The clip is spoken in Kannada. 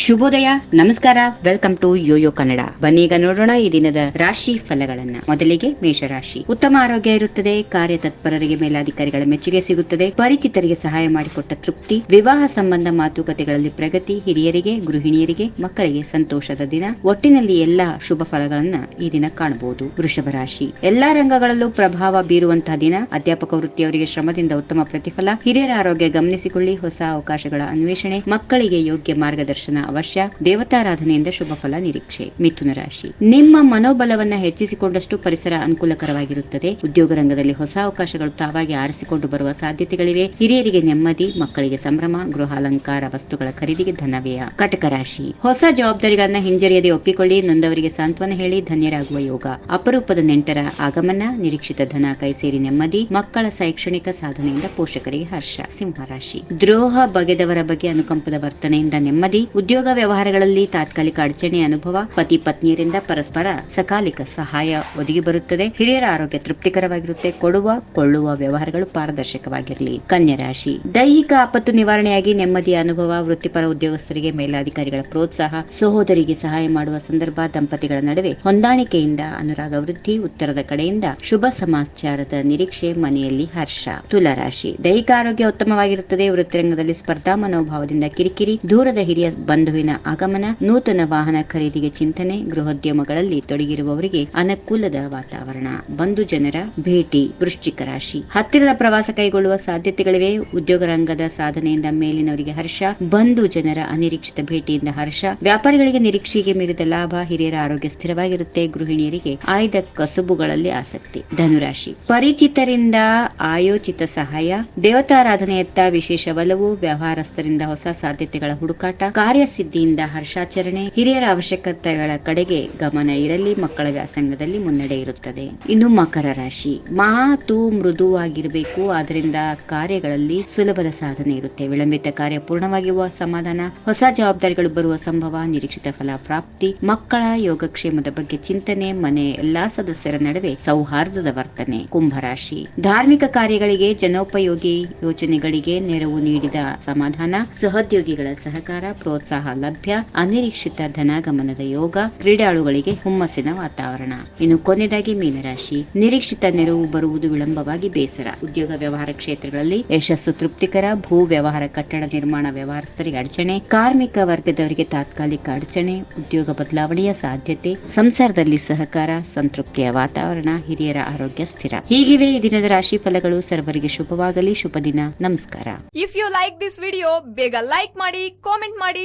ಶುಭೋದಯ, ನಮಸ್ಕಾರ, ವೆಲ್ಕಮ್ ಟು ಯೋಯೋ ಕನ್ನಡ. ಬನ್ನೀಗ ನೋಡೋಣ ಈ ದಿನದ ರಾಶಿ ಫಲಗಳನ್ನ. ಮೊದಲಿಗೆ ಮೇಷರಾಶಿ. ಉತ್ತಮ ಆರೋಗ್ಯ ಇರುತ್ತದೆ, ಕಾರ್ಯತತ್ಪರರಿಗೆ ಮೇಲಾಧಿಕಾರಿಗಳ ಮೆಚ್ಚುಗೆ ಸಿಗುತ್ತದೆ, ಪರಿಚಿತರಿಗೆ ಸಹಾಯ ಮಾಡಿಕೊಟ್ಟ ತೃಪ್ತಿ, ವಿವಾಹ ಸಂಬಂಧ ಮಾತುಕತೆಗಳಲ್ಲಿ ಪ್ರಗತಿ, ಹಿರಿಯರಿಗೆ, ಗೃಹಿಣಿಯರಿಗೆ, ಮಕ್ಕಳಿಗೆ ಸಂತೋಷದ ದಿನ. ಒಟ್ಟಿನಲ್ಲಿ ಎಲ್ಲಾ ಶುಭ ಫಲಗಳನ್ನ ಈ ದಿನ ಕಾಣಬಹುದು. ವೃಷಭ ರಾಶಿ. ಎಲ್ಲಾ ರಂಗಗಳಲ್ಲೂ ಪ್ರಭಾವ ಬೀರುವಂತಹ ದಿನ. ಅಧ್ಯಾಪಕ ವೃತ್ತಿಯವರಿಗೆ ಶ್ರಮದಿಂದ ಉತ್ತಮ ಪ್ರತಿಫಲ. ಹಿರಿಯರ ಆರೋಗ್ಯ ಗಮನಿಸಿಕೊಳ್ಳಿ. ಹೊಸ ಅವಕಾಶಗಳ ಅನ್ವೇಷಣೆ. ಮಕ್ಕಳಿಗೆ ಯೋಗ್ಯ ಮಾರ್ಗದರ್ಶನ ಅವಶ್ಯ. ದೇವತಾರಾಧನೆಯಿಂದ ಶುಭ ಫಲ, ನಿರೀಕ್ಷೆ. ಮಿಥುನ ರಾಶಿ. ನಿಮ್ಮ ಮನೋಬಲವನ್ನ ಹೆಚ್ಚಿಸಿಕೊಂಡಷ್ಟು ಪರಿಸರ ಅನುಕೂಲಕರವಾಗಿರುತ್ತದೆ. ಉದ್ಯೋಗ ರಂಗದಲ್ಲಿ ಹೊಸ ಅವಕಾಶಗಳು ತಾವಾಗಿ ಆರಿಸಿಕೊಂಡು ಬರುವ ಸಾಧ್ಯತೆಗಳಿವೆ. ಹಿರಿಯರಿಗೆ ನೆಮ್ಮದಿ, ಮಕ್ಕಳಿಗೆ ಸಂಭ್ರಮ, ಗೃಹಾಲಂಕಾರ ವಸ್ತುಗಳ ಖರೀದಿಗೆ ಧನವ್ಯಯ. ಕಟಕ ರಾಶಿ. ಹೊಸ ಜವಾಬ್ದಾರಿಗಳನ್ನ ಹಿಂಜರಿಯದೆ ಒಪ್ಪಿಕೊಳ್ಳಿ. ನೊಂದವರಿಗೆ ಸಾಂತ್ವನ ಹೇಳಿ ಧನ್ಯರಾಗುವ ಯೋಗ. ಅಪರೂಪದ ನೆಂಟರ ಆಗಮನ, ನಿರೀಕ್ಷಿತ ಧನ ಕೈ ಸೇರಿ ನೆಮ್ಮದಿ, ಮಕ್ಕಳ ಶೈಕ್ಷಣಿಕ ಸಾಧನೆಯಿಂದ ಪೋಷಕರಿಗೆ ಹರ್ಷ. ಸಿಂಹರಾಶಿ ದ್ರೋಹ ಬಗೆದವರ ಬಗ್ಗೆ ಅನುಕಂಪದ ವರ್ತನೆಯಿಂದ ನೆಮ್ಮದಿ, ಉದ್ಯೋಗ ವ್ಯವಹಾರಗಳಲ್ಲಿ ತಾತ್ಕಾಲಿಕ ಅಡಚಣೆ ಅನುಭವ, ಪತಿ ಪತ್ನಿಯರಿಂದ ಪರಸ್ಪರ ಸಕಾಲಿಕ ಸಹಾಯ ಒದಗಿ ಬರುತ್ತದೆ. ಹಿರಿಯರ ಆರೋಗ್ಯ ತೃಪ್ತಿಕರವಾಗಿರುತ್ತೆ. ಕೊಡುವ, ಕೊಳ್ಳುವ ವ್ಯವಹಾರಗಳು ಪಾರದರ್ಶಕವಾಗಿರಲಿ. ಕನ್ಯಾ ರಾಶಿ. ದೈಹಿಕ ಆಪತ್ತು ನಿವಾರಣೆಯಾಗಿ ನೆಮ್ಮದಿಯ ಅನುಭವ, ವೃತ್ತಿಪರ ಉದ್ಯೋಗಸ್ಥರಿಗೆ ಮೇಲಾಧಿಕಾರಿಗಳ ಪ್ರೋತ್ಸಾಹ, ಸಹೋದರಿಗೆ ಸಹಾಯ ಮಾಡುವ ಸಂದರ್ಭ, ದಂಪತಿಗಳ ನಡುವೆ ಹೊಂದಾಣಿಕೆಯಿಂದ ಅನುರಾಗ ವೃದ್ಧಿ, ಉತ್ತರದ ಕಡೆಯಿಂದ ಶುಭ ಸಮಾಚಾರದ ನಿರೀಕ್ಷೆ, ಮನೆಯಲ್ಲಿ ಹರ್ಷ. ತುಲಾರಾಶಿ ದೈಹಿಕ ಆರೋಗ್ಯ ಉತ್ತಮವಾಗಿರುತ್ತದೆ. ವೃತ್ತಿರಂಗದಲ್ಲಿ ಸ್ಪರ್ಧಾ ಮನೋಭಾವದಿಂದ ಕಿರಿಕಿರಿ, ದೂರದ ಹಿರಿಯ ಬಂಧುವಿನ ಆಗಮನ, ನೂತನ ವಾಹನ ಖರೀದಿಗೆ ಚಿಂತನೆ, ಗೃಹೋದ್ಯಮಗಳಲ್ಲಿ ತೊಡಗಿರುವವರಿಗೆ ಅನುಕೂಲದ ವಾತಾವರಣ. ಬಂಧು ಜನರ ಭೇಟಿ, ವೃಶ್ಚಿಕ ರಾಶಿ. ಹತ್ತಿರದ ಪ್ರವಾಸ ಕೈಗೊಳ್ಳುವ ಸಾಧ್ಯತೆಗಳಿವೆ. ಉದ್ಯೋಗ ರಂಗದ ಸಾಧನೆಯಿಂದ ಮೇಲಿನವರಿಗೆ ಹರ್ಷ, ಬಂಧು ಜನರ ಅನಿರೀಕ್ಷಿತ ಭೇಟಿಯಿಂದ ಹರ್ಷ. ವ್ಯಾಪಾರಿಗಳಿಗೆ ನಿರೀಕ್ಷೆಗೆ ಮೀರಿದ ಲಾಭ, ಹಿರಿಯರ ಆರೋಗ್ಯ ಸ್ಥಿರವಾಗಿರುತ್ತೆ. ಗೃಹಿಣಿಯರಿಗೆ ಆಯ್ದ ಕಸುಬುಗಳಲ್ಲಿ ಆಸಕ್ತಿ. ಧನುರಾಶಿ. ಪರಿಚಿತರಿಂದ ಆಯೋಚಿತ ಸಹಾಯ. ದೇವತಾರಾಧನೆಯತ್ತ ವಿಶೇಷ ಒಲವು. ವ್ಯವಹಾರಸ್ಥರಿಂದ ಹೊಸ ಸಾಧ್ಯತೆಗಳ ಹುಡುಕಾಟ. ಕಾರ್ಯಸಿದ್ಧಿಯಿಂದ ಹರ್ಷಾಚರಣೆ ಹಿರಿಯರ ಅವಶ್ಯಕತೆಗಳ ಕಡೆಗೆ ಗಮನ ಇರಲಿ. ಮಕ್ಕಳ ವ್ಯಾಸಂಗದಲ್ಲಿ ಮುನ್ನಡೆ ಇರುತ್ತದೆ. ಇನ್ನು ಮಕರ ರಾಶಿ. ಮಾತು ಮೃದುವಾಗಿರಬೇಕು. ಆದ್ರಿಂದ ಕಾರ್ಯಗಳಲ್ಲಿ ಸುಲಭದ ಸಾಧನೆ ಇರುತ್ತೆ. ವಿಳಂಬಿತ ಕಾರ್ಯ ಪೂರ್ಣವಾಗಿರುವ ಸಮಾಧಾನ, ಹೊಸ ಜವಾಬ್ದಾರಿಗಳು ಬರುವ ಸಂಭವ, ನಿರೀಕ್ಷಿತ ಫಲ ಪ್ರಾಪ್ತಿ, ಮಕ್ಕಳ ಯೋಗಕ್ಷೇಮದ ಬಗ್ಗೆ ಚಿಂತನೆ, ಮನೆ ಎಲ್ಲಾ ಸದಸ್ಯರ ನಡುವೆ ಸೌಹಾರ್ದದ ವರ್ತನೆ. ಕುಂಭರಾಶಿ ಧಾರ್ಮಿಕ ಕಾರ್ಯಗಳಿಗೆ ಜನೋಪಯೋಗಿ ಯೋಜನೆಗಳಿಗೆ ನೆರವು ನೀಡಿದ ಸಮಾಧಾನ, ಸಹೋದ್ಯೋಗಿಗಳ ಸಹಕಾರ ಪ್ರೋತ್ಸಾಹ ಲಭ್ಯ ಅನಿರೀಕ್ಷಿತ ಧನಾಗಮನದ ಯೋಗ, ಕ್ರೀಡಾಳುಗಳಿಗೆ ಹುಮ್ಮಸ್ಸಿನ ವಾತಾವರಣ. ಇನ್ನು ಕೊನೆಯದಾಗಿ ಮೀನರಾಶಿ. ನಿರೀಕ್ಷಿತ ನೆರವು ಬರುವುದು ವಿಳಂಬವಾಗಿ ಬೇಸರ. ಉದ್ಯೋಗ ವ್ಯವಹಾರ ಕ್ಷೇತ್ರಗಳಲ್ಲಿ ಯಶಸ್ಸು ತೃಪ್ತಿಕರ, ಭೂ ವ್ಯವಹಾರ ಕಟ್ಟಡ ನಿರ್ಮಾಣ ವ್ಯವಹಾರಸ್ಥರಿಗೆ ಅಡಚಣೆ, ಕಾರ್ಮಿಕ ವರ್ಗದವರಿಗೆ ತಾತ್ಕಾಲಿಕ ಅಡಚಣೆ, ಉದ್ಯೋಗ ಬದಲಾವಣೆಯ ಸಾಧ್ಯತೆ, ಸಂಸಾರದಲ್ಲಿ ಸಹಕಾರ, ಸಂತೃಪ್ತಿಯ ವಾತಾವರಣ, ಹಿರಿಯರ ಆರೋಗ್ಯ ಸ್ಥಿರ. ಹೀಗಿವೆ ಈ ದಿನದ ರಾಶಿ ಫಲಗಳು. ಸರ್ವರಿಗೆ ಶುಭವಾಗಲಿ ಶುಭ ದಿನ ನಮಸ್ಕಾರ. If you like this video ಬೇಗ ಲೈಕ್ ಮಾಡಿ ಕಾಮೆಂಟ್ ಮಾಡಿ